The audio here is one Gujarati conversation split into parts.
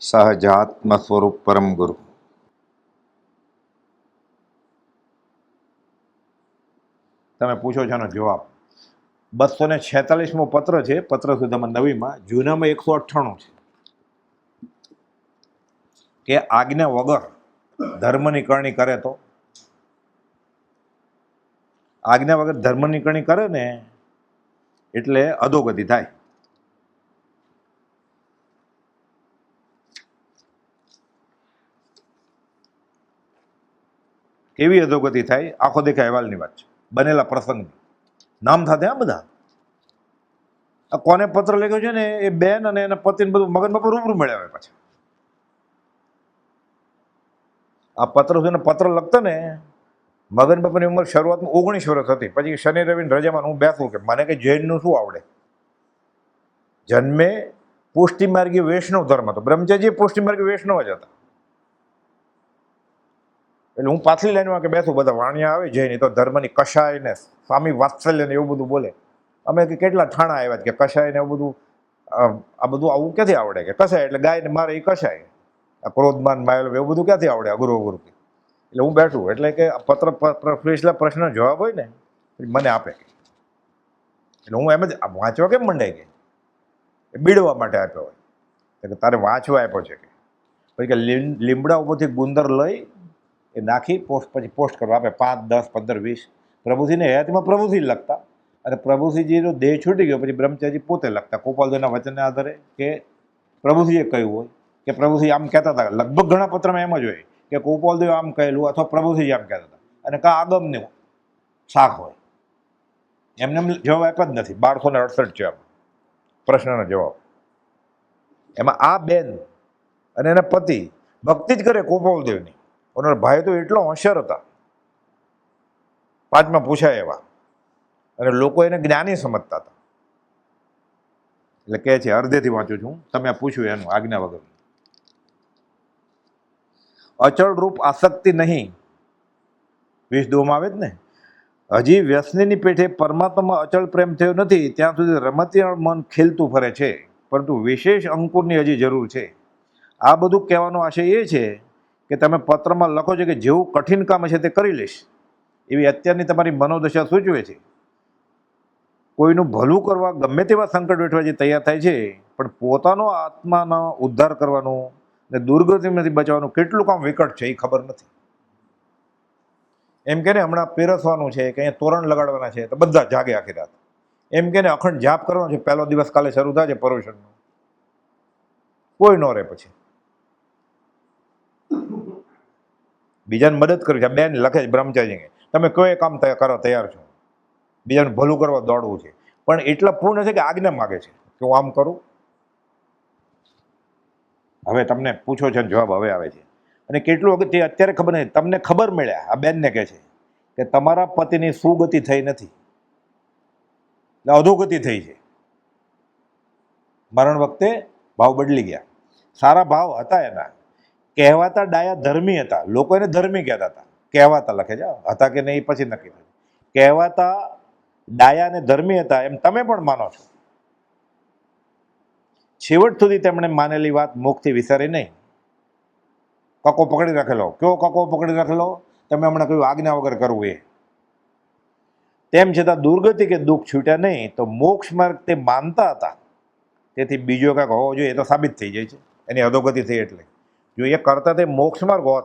સહજાત્મ સ્વરૂપ પરમ ગુરુ તમે પૂછો છો જવાબ, બસો ને છેતાલીસમો પત્ર છે, પત્ર સુધામાં નવીમાં, જૂનામાં એકસો અઠ્ઠાણું છે. કે આજ્ઞા વગર ધર્મની કરણી કરે તો? આજ્ઞા વગર ધર્મની કરણી કરે ને, એટલે અધોગતિ થાય. કેવી અધોગતિ થાય, આખો દેખા અહેવાલની વાત છે. બનેલા પ્રસંગની. નામ સાથે આ બધા. આ કોને પત્ર લખ્યો છે ને, એ બેન અને એના પતિને બધું મગન પણ રૂબરૂ મળ્યા હોય પાછા. આ પત્ર છે પત્ર લખતા ને મગન બાપાની ઉંમર શરૂઆતમાં ઓગણીસ વર્ષ હતી. પછી શનિ રવિની રજામાં હું બેસું કે મને કે જૈનનું શું આવડે? જન્મે પુષ્ટિમાર્ગી વૈષ્ણવ ધર્મ હતો. બ્રહ્મચર્ય પુષ્ટિમાર્ગી વૈષ્ણવ જ હતા. એટલે હું પાછલી લાઈનમાં કે બેસું, બધા વાણિયા આવે જઈને તો ધર્મની કશાય ને સ્વામી વાત્સલ્ય ને એવું બધું બોલે. અમે કે કેટલા ઠાણા આવ્યા કે કશાય ને એવું બધું આ બધું આવું ક્યાંથી આવડે કે કશાય? એટલે ગાયને મારે એ કશાય. આ ક્રોધમાન, માયલ, એવું બધું ક્યાંથી આવડે અઘરું અઘરું કે એટલે હું બેઠું, એટલે કે પત્ર પ્રશ્ન પ્રશ્ન જવાબ હોય ને મને આપે એટલે હું એમ જ વાંચવા કેમ મંડાઈ ગઈ? એ બીડવા માટે આપ્યો હોય. કે તારે વાંચવા આપ્યો છે કે? પછી કે લીમ- લીમડા ઉપરથી ગુંદર લઈ એ નાખી, પોસ્ટ પછી પોસ્ટ કરવા આપે પાંચ, દસ, પંદર, વીસ. પ્રભુજીને હયાતીમાં પ્રભુજી લખતા. અને પ્રભુસિંહજીનો દેહ છૂટી ગયો, પછી બ્રહ્મચારી પોતે લખતા ગોપાલજીના વચનને આધારે કે પ્રભુજીએ કહ્યું હોય, કે પ્રભુજી આમ કહેતા હતા. લગભગ ઘણા પત્રમાં એમ જ હોય કે ગોપાલદેવ આમ કહેલું અથવા પ્રભુસિંહ આમ કહેતા હતા. અને કા આગમનું શાક હોય. એમને એમ જવાબ આપ્યા જ નથી. બારસો ને અડસઠ છે પ્રશ્નનો જવાબ. એમાં આ બેન અને એના પતિ ભક્તિ જ કરે ગોપાલદેવની. અને ભાઈ તો એટલો હોશિયાર હતા. પાંચમાં પૂછાય એવા. અને લોકો એને જ્ઞાની સમજતા હતા. એટલે કહે છે, અર્ધેથી વાંચું છું. તમે પૂછ્યું એનું આજ્ઞા વગર અચળ રૂપ આસક્તિ નહીં. વીસ દોમાં આવે જ ને? હજી વ્યસનીની પેઠે પરમાત્મામાં અચળ પ્રેમ થયો નથી, ત્યાં સુધી રમતિયાળ મન ખેલતું ફરે છે. પરંતુ વિશેષ અંકુરની હજી જરૂર છે. આ બધું કહેવાનો આશય એ છે કે તમે પત્રમાં લખો છો કે જેવું કઠિન કામ છે તે કરી લઈશ. એવી અત્યારની તમારી મનોદશા સૂચવે છે. કોઈનું ભલું કરવા ગમે તેવા સંકટ વેઠવા જે તૈયાર થાય છે, પણ પોતાનો આત્માનો ઉદ્ધાર કરવાનું ને દુર્ગતિમાંથી બચાવવાનું કેટલું કામ વિકટ છે એ ખબર નથી. એમ કે ને હમણાં પેરસવાનું છે, કે અહીંયા તોરણ લગાડવાના છે, તો બધા જાગે આખી રાત. એમ કે ને અખંડ જાપ કરવાનો છે, પહેલો દિવસ કાલે શરૂ થાય છે પરોશનનો કોઈ ન રહે પછી. બીજાને મદદ કરવી છે. બેન લખે છે બ્રહ્મચારી તમે કયો કામ કરો, તૈયાર છો. બીજાને ભલું કરવા દોડવું છે. પણ એટલા પૂર્ણ છે કે આજ્ઞા માગે છે કે હું આમ કરું? હવે તમને પૂછો છે જવાબ હવે આવે છે. અને કેટલું વખત તે અત્યારે ખબર નહીં. તમને ખબર મળ્યા. આ બેનને કહે છે કે તમારા પતિની સુગતિ થઈ નથી. એટલે અધોગતિ થઈ છે. મરણ વખતે ભાવ બદલી ગયા. સારા ભાવ હતા એના. કહેવાતા ડાયા ધર્મી હતા. લોકો એને ધર્મી કહેતા હતા. કહેવાતા લખે છે. હતા કે નહીં પછી નક્કી થયું. કહેવાતા ડાયા અને ધર્મી હતા એમ તમે પણ માનો છો. છેવટ સુધી તેમણે માનેલી વાત મુખથી વિસરી નહીં. કકો પકડી રાખેલો. કયો કકો પકડી રાખેલો? તમે હમણાં કહ્યું આજ્ઞા વગર કરવું એ. તેમ છતાં દુર્ગતિ કે દુઃખ છૂટ્યા નહીં તો મોક્ષ માર્ગ તે માનતા હતા. તેથી બીજો કાંઈક હોવો જોઈએ એ તો સાબિત થઈ જાય છે. એની અધોગતિ થઈ એટલે. જો એ કરતા તે મોક્ષ માર્ગ હોત,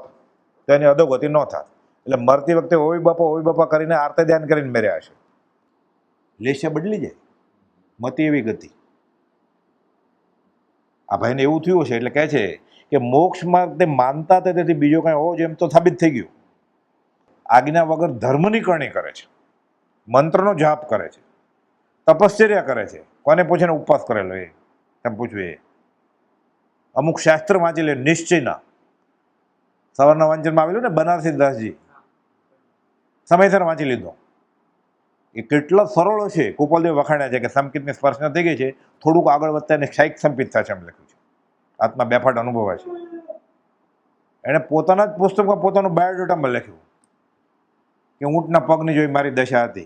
તો એની અધોગતિ ન થાત. એટલે મરતી વખતે ઓય બાપા ઓય બાપા કરીને આરતે ધ્યાન કરીને મેર્યા હશે. લેશે બદલી જાય. મતી એવી ગતિ. આ ભાઈને એવું થયું છે એટલે કહે છે કે મોક્ષ માર્ગ તે માનતા તેથી બીજો કાંઈ હોવો જોઈએ એમ તો સાબિત થઈ ગયું. આજ્ઞા વગર ધર્મની કરણી કરે છે. મંત્રનો જાપ કરે છે. તપશ્ચર્યા કરે છે. કોને પૂછે ઉપવાસ કરેલો એ? તમે પૂછ્યું એ. અમુક શાસ્ત્ર વાંચી લે નિશ્ચયના. સવારના વાંચનમાં આવેલું ને બનારસી દાસજી. સમયસર વાંચી લીધો. એ કેટલો સરળ છે ગોપાલદેવ વખાણ્યા છે કે સંકિતની સ્પર્શના થઈ ગઈ છે. થોડુંક આગળ વધતા એને ક્ષાયિક સંપિત થશે એમ લખ્યું છે. આત્મા બેફાટ અનુભવાય છે એણે પોતાના જ પુસ્તકમાં પોતાનું બાયોડેટામાં લખ્યું કે ઊંટના પગની જોઈ મારી દશા હતી.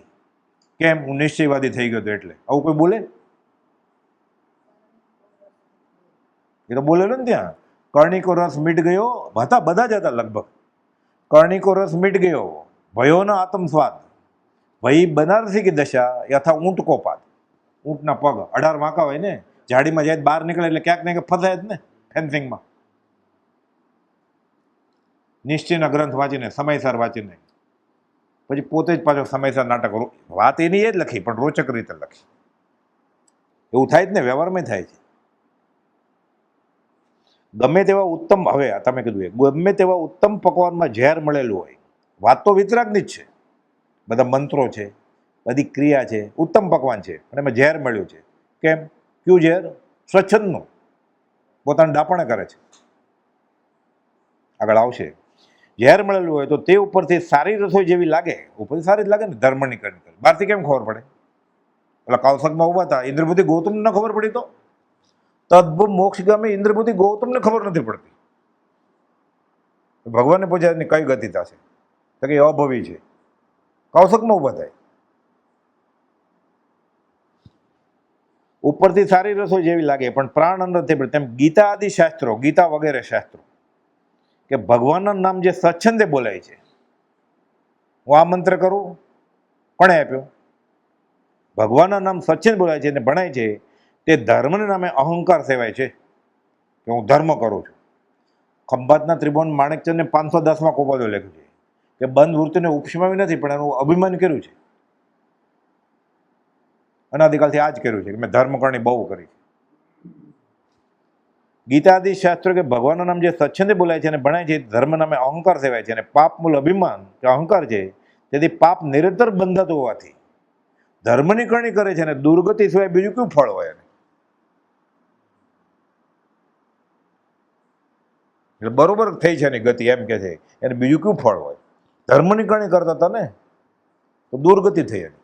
કેમ? હું નિશ્ચયવાદી થઈ ગયો હતો એટલે. આવું કોઈ બોલે? એ તો બોલેલો ને ત્યાં. કર્ણિકો રસ મીટ ગયો. હતા બધા જ હતા લગભગ. કર્ણિકો રસ મીટ ગયો. ભયોનો આત્મસ્વાદ. ભય બનારસી કે દશા યથા ઊંટ કોપાત. ઊંટના પગ અઢાર વાંકા હોય ને જાડીમાં જાય બહાર નીકળે એટલે ક્યાંક ને ક્યાંક ફસાય જ ને, ફેન્સિંગમાં. નિશ્ચયના ગ્રંથ વાંચીને, સમયસર વાંચીને. પછી પોતે જ પાછો સમયસર નાટક વાત એની એ જ લખી, પણ રોચક રીતે લખી. એવું થાય જ ને, વ્યવહારમાં થાય છે. ગમે તેવા ઉત્તમ, હવે તમે કીધું એ, ગમે તેવા ઉત્તમ પકવાનમાં ઝેર મળેલું હોય, વાત તો વિતરાગની જ છે. બધા મંત્રો છે, બધી ક્રિયા છે, ઉત્તમ પકવાન છે અને એમાં ઝેર મળ્યું છે. કેમ? કયું ઝેર? સ્વચ્છંદનું. પોતાનું ડાપણ કરે છે. આગળ આવશે. ઝેર મળેલું હોય તો તે ઉપરથી સારી રસોઈ જેવી લાગે, ઉપરથી સારી જ લાગે ને ધર્મની કરી બહારથી કેમ ખબર પડે? એટલે કૌશકમાં ઊભા હતા, ઇન્દ્રબુદ્ધિ ગૌતમને ખબર પડી તો? તદ્ભુત મોક્ષ ગામે ઇન્દ્રબુદ્ધિ ગૌતમને ખબર નથી પડતી. ભગવાનને એની કઈ ગતિ થશે તો કે અભવી છે. કૌશકમાં ઊભા થાય. ઉપરથી સારી રસોઈ જેવી લાગે, પણ પ્રાણ અંદરથી પડે તેમ ગીતા આદિ શાસ્ત્રો, ગીતા વગેરે શાસ્ત્રો, કે ભગવાનના નામ જે સ્વચ્છંદે બોલાય છે. હું આ મંત્ર કરું? કોણે આપ્યો? ભગવાનના નામ સ્વચ્છંદ બોલાય છે અને ભણાય છે. તે ધર્મને નામે અહંકાર સેવાય છે કે હું ધર્મ કરું છું. ખંભાતના ત્રિભુવન માણેકચંદને પાંચસો દસમાં કોપાદો લખ્યું છે કે બંધ વૃત્તિને ઉપસમાવી નથી, પણ એનું અભિમાન કર્યું છે. અનાદિકાલથી આ જ કર્યું છે કે મેં ધર્મ કરણી બહુ કરી છે. ગીતાદિ શાસ્ત્રો કે ભગવાનનું નામ જે સ્વચ્છંદે બોલાય છે અને ભણાય છે ધર્મ નામે અહંકાર સેવાય છે અને પાપ મૂળ અભિમાન કે અહંકાર છે, તેથી પાપ નિરંતર બંધાતું હોવાથી ધર્મની કરણી કરે છે અને દુર્ગતિ સિવાય બીજું કયું ફળ હોય એને? એટલે બરોબર થઈ છે એની ગતિ, એમ કે છે. એને બીજું કયું ફળ હોય? ધર્મની કરણી કરતા હતા ને તો દુર્ગતિ થઈ એની.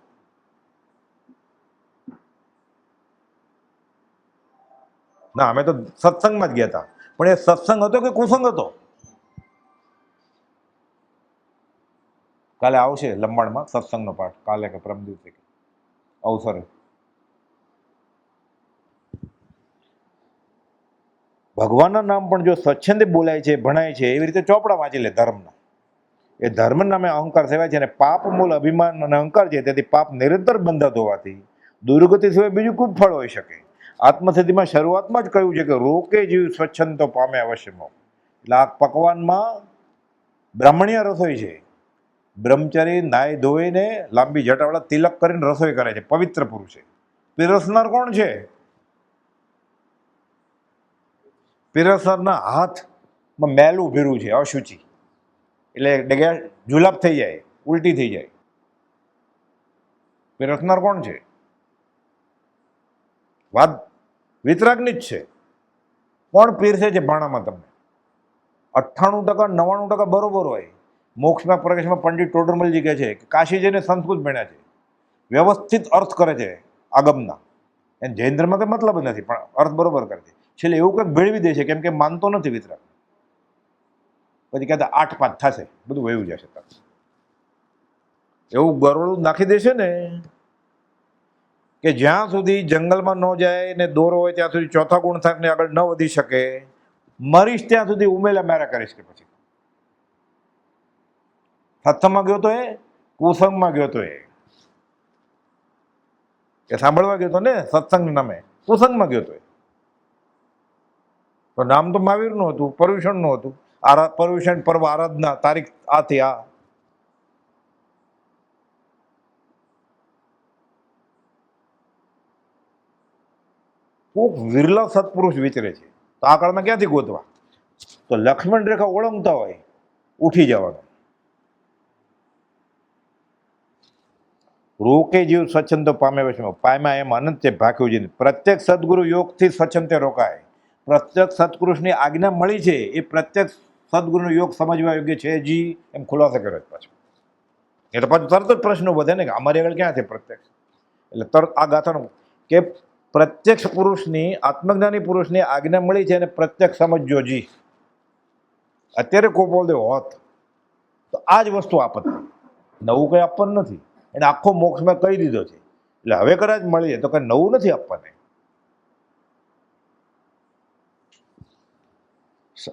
ના, અમે તો સત્સંગમાં જ ગયા હતા. પણ એ સત્સંગ હતો કે કુસંગ હતો? કાલે આવશે લંબાણમાં સત્સંગનો પાઠ. કાલે કે પરમ દિવસે. અવસરે ભગવાનના નામ પણ જો સ્વચ્છંદે બોલાય છે, ભણાય છે, એવી રીતે ચોપડા વાંચી લે ધર્મના. એ ધર્મ નામે અહંકાર સેવાય છે અને પાપ મૂળ અભિમાન અને અહંકાર છે, તેથી પાપ નિરંતર બંધાતો હોવાથી દુર્ગતિ સિવાય બીજું ખૂબ ફળ હોઈ શકે. આત્મસિદ્ધિમાં શરૂઆતમાં જ કહ્યું છે કે રોકે જીવ સ્વચ્છંદ તો પામે અવશ્યમાં એટલે આ પકવાનમાં બ્રાહ્મણીય રસોઈ છે. બ્રહ્મચારી નાય ધોઈને લાંબી જટાવાળા તિલક કરીને રસોઈ કરે છે, પવિત્ર પુરુષ. પીરસનાર કોણ છે? પીરસનારના હાથમાં મેલ ઉભેરું છે, અશુચિ. એટલે ડગ્યા જુલાબ થઈ જાય, ઉલટી થઈ જાય. પીરસનાર કોણ છે? વાત વિતરાગની જ છે. કોણ પીરસે છે ભાણામાં તમને? અઠ્ઠાણું ટકા, નવ્વાણું ટકા બરોબર હોય. મોક્ષમાં, પ્રવેશમાં પંડિત ટોડરમલજી કહે છે કે કાશી જઈને સંસ્કૃત ભણ્યા છે. વ્યવસ્થિત અર્થ કરે છે આગમના. એને જૈન ધર્મ કંઈ મતલબ નથી, પણ અર્થ બરોબર કરે છે. છેલ્લે એવું કંઈક ભેળવી દે છે કેમ કે માનતો નથી વિતરાક પછી કહેતા આઠ પાંચ થશે, બધું વયું જશે એવું ગરોળું નાખી દેશે ને કે જ્યાં સુધી જંગલમાં ન જાય ને દોરો હોય ત્યાં સુધી ચોથા ગુણ થાકને આગળ ન વધી શકે, મરીશ ત્યાં સુધી ઉમેલા મારા કરીશ કે પછી. સત્સંગમાં ગયો તો એ, કુસંગમાં ગયો તો એ. સાંભળવા ગયો તો ને સત્સંગ નામે, કુસંગમાં ગયો તો એ. તો નામ તો મહાવીરનું હતું પર્યુષણનું હતું. આરા પર્યુષણ પર્વ, આરાધના, તારીખ આથી આ. કોક વિરલા સત્પુરુષ વિચરે છે. તો આ કાળમાં ક્યાંથી ગોતવા? તો લક્ષ્મણ રેખા ઓળંગતા હોય, ઉઠી જવાનું. રોકે જીવ સ્વચ્છંદ પામે વશમાં પામ્યા એમ અનંત છે ભાખ્યું પ્રત્યેક સદગુરુ યોગથી સ્વચ્છંતે રોકાય. પ્રત્યેક સત્પુરુષની આજ્ઞા મળી છે, એ પ્રત્યક્ષ સદગુરુનો યોગ સમજવા યોગ્ય છે જી? એમ ખુલાસો કર્યો છે પાછો. એટલે પાછું તરત જ પ્રશ્નો વધે ને કે અમારી આગળ ક્યાં છે પ્રત્યક્ષ? એટલે તરત આ ગાથાનું કે પ્રત્યક્ષ પુરુષની, આત્મજ્ઞાની પુરુષની આજ્ઞા મળી છે અને પ્રત્યક્ષ સમજજો જી. અત્યારે કોપોલદેવ હોત. તો આ જ વસ્તુ આપત. નવું કંઈ આપવાનું નથી. એને આખો મોક્ષમાં કહી દીધો છે. એટલે હવે કદાચ મળી જાય તો કંઈ નવું નથી આપવાને.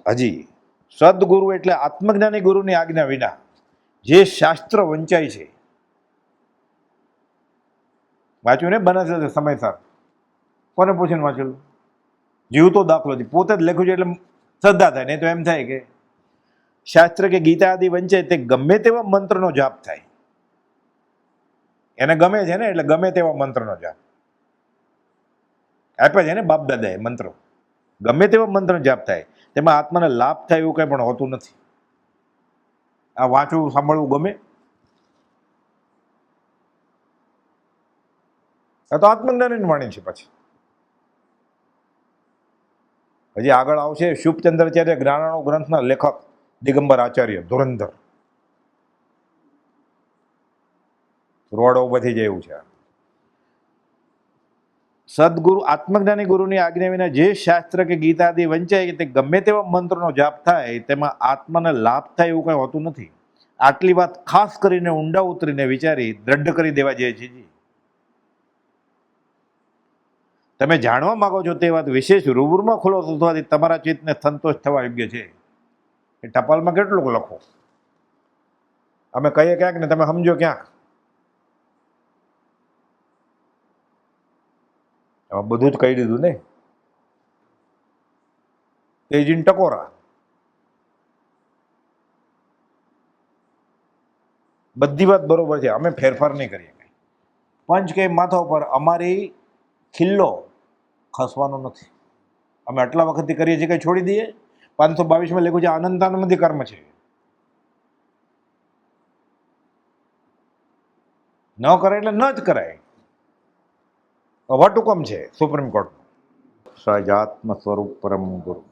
હજી સદગુરુ એટલે આત્મજ્ઞાની ગુરુની આજ્ઞા વિના જે શાસ્ત્ર વંચાય છે. વાંચ્યું ને? બને છે સમયસર કોને પૂછીને વાંચેલું? જીવતો દાખલો છે. પોતે જ લખ્યું છે એટલે શ્રદ્ધા થાય. નહીં તો એમ થાય કે શાસ્ત્ર કે ગીતા આદિ વંચાય તે ગમે તેવા મંત્રનો જાપ થાય. એને ગમે છે ને? એટલે ગમે તેવા મંત્રનો જાપ. આપ્યા છે ને બાપ દાદાએ મંત્રો. ગમે તેવા મંત્રનો જાપ થાય. તેમાં આત્માને લાભ થાય એવું કંઈ પણ હોતું નથી. આ વાંચવું, સાંભળવું ગમે. આ તો આત્મજ્ઞાનની વાણી છે પછી. હજી આગળ આવશે શુભચંદ્રાચાર્ય જ્ઞાનાનો ગ્રંથના લેખક દિગંબર આચાર્ય, ધુરંધર. રોડ ઊભી જાય એવું છે. સદગુરુ, આત્મજ્ઞાની ગુરુની આજ્ઞા વિના જે શાસ્ત્ર કે ગીતાથી વંચાય તે ગમે તેવા મંત્રનો જાપ થાય, તેમાં આત્માને લાભ થાય એવું કંઈ હોતું નથી. આટલી વાત ખાસ કરીને ઊંડા ઉતરીને વિચારી, દ્રઢ કરી દેવા જાય છે તમે જાણવા માગો છો તે વાત વિશેષ રૂબરૂમાં ખુલો થવાથી તમારા ચિત્તને સંતોષ થવા યોગ્ય છે. એ ટપાલમાં કેટલુંક લખો? અમે કહીએ ક્યાંક ને તમે સમજો ક્યાંક. હવે બધું જ કહી દીધું ને તેજીન ટકોરા. બધી વાત બરોબર છે, અમે ફેરફાર નહીં કરીએ પંચ કે માથા ઉપર અમારી ખિલ્લો ખસવાનો નથી. અમે આટલા વખતથી કરીએ છીએ કંઈ છોડી દઈએ. પાંચસો બાવીસમાં લખ્યું છે અનંતાનંદી કર્મ છે. ન કરે એટલે ન જ કરાય. વટહુકમ છે સુપ્રીમ કોર્ટનો? સજાત્મ સ્વરૂપ પરમ ગુરુ.